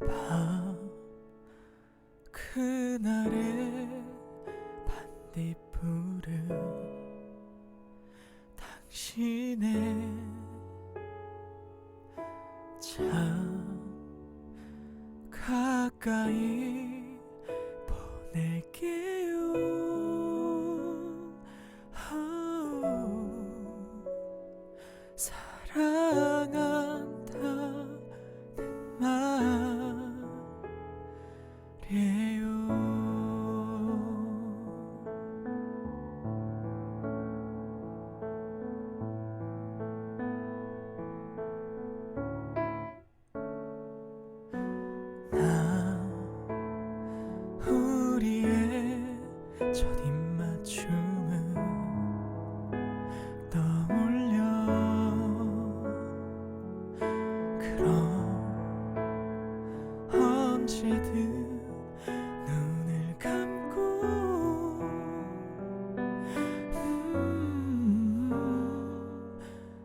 밤 그날의 반딧불은 당신의 참 가까이 보낼게요 언제든 눈을 감고. 음,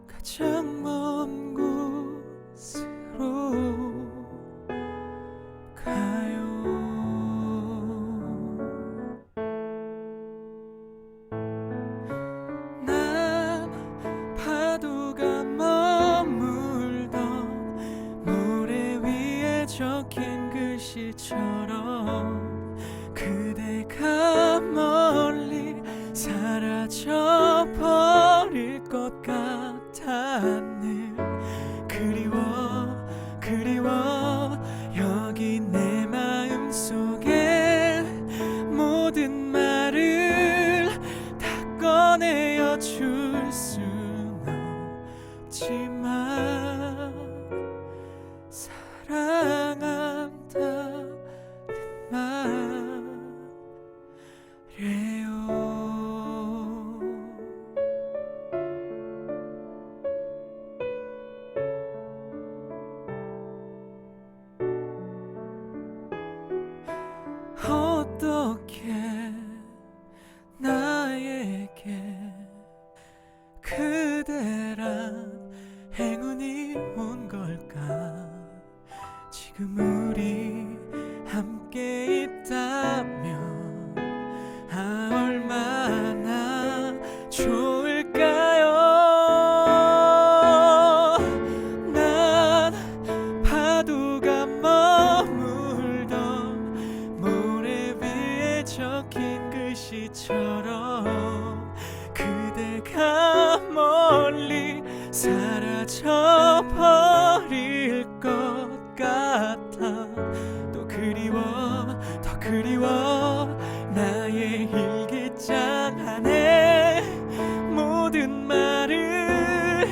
가장 먼 같아 늘 지금 우리 함께 있다면 아 얼마나 좋을까요? 난 파도가 머물던 모래 위에 적힌 글씨처럼 그리워 나의 일기장 안에 모든 말을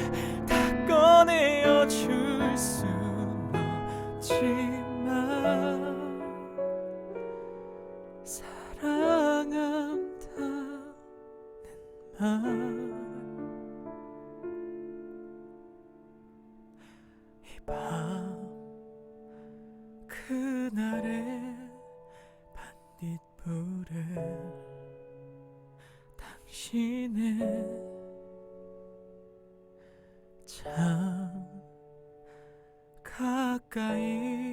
다 꺼내어 줄 순 없지만 사랑한다는 말 이밤 당신의 참 가까이